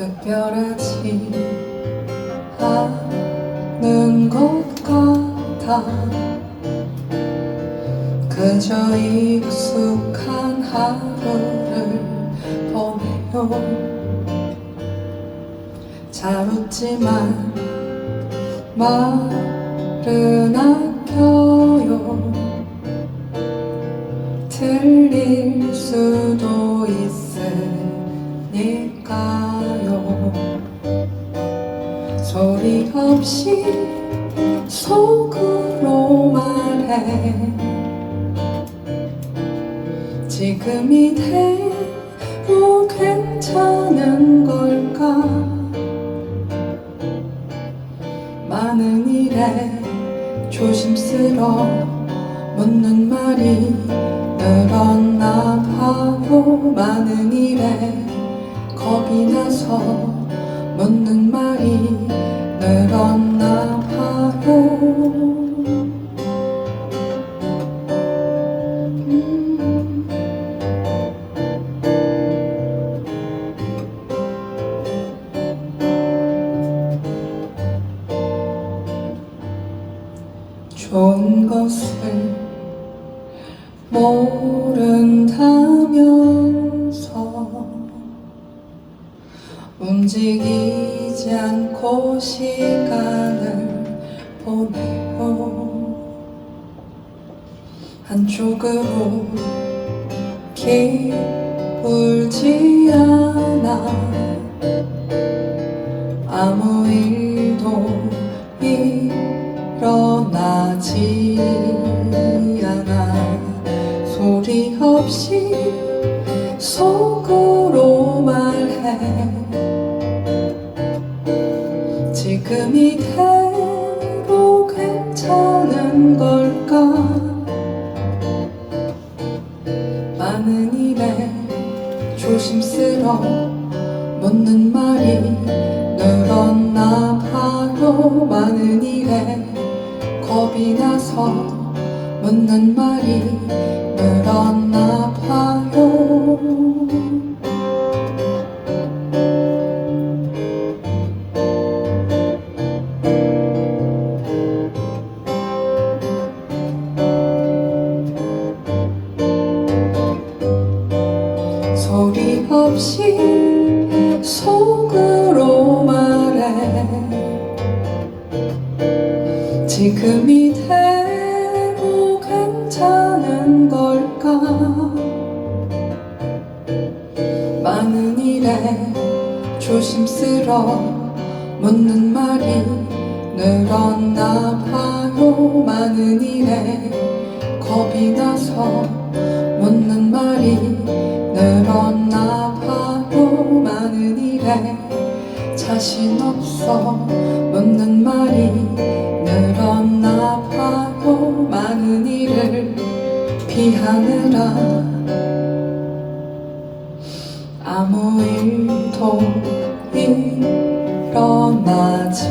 특별하지 않은 것 같아. 그저 익숙한 하루를 보내요 잘 웃지만 말은 아껴요. 틀릴 수도 있으니까요. 소리 없이 속으로 말해. 지금 이대로 괜찮은 걸까? 많은 일에 조심스러워 묻는 말이 늘었나 봐요 많은 일에 겁이 나서 좋은 것을 모른다면서 움직이지 않고 시간을 보내요 한쪽으로 기울지 않아 아무 일도 일어나지 않아. 소리 없이 속으로 말해. 지금 이대로 괜찮은 걸까? 많은 일에 조심스러워 묻는 말이 늘었나 봐요 많은 일에 겁이 나서 묻는 말이 늘었나 봐요. 소리 없이 속으로 말 지금 이대로 괜찮은 걸까? 많은 일에 조심스러워 묻는 말이 늘었나 봐요. 많은 일에 겁이 나서 묻는 말이 늘었나 봐요. 많은 일에 자신 없어 피하느라 아무 일도 일어나지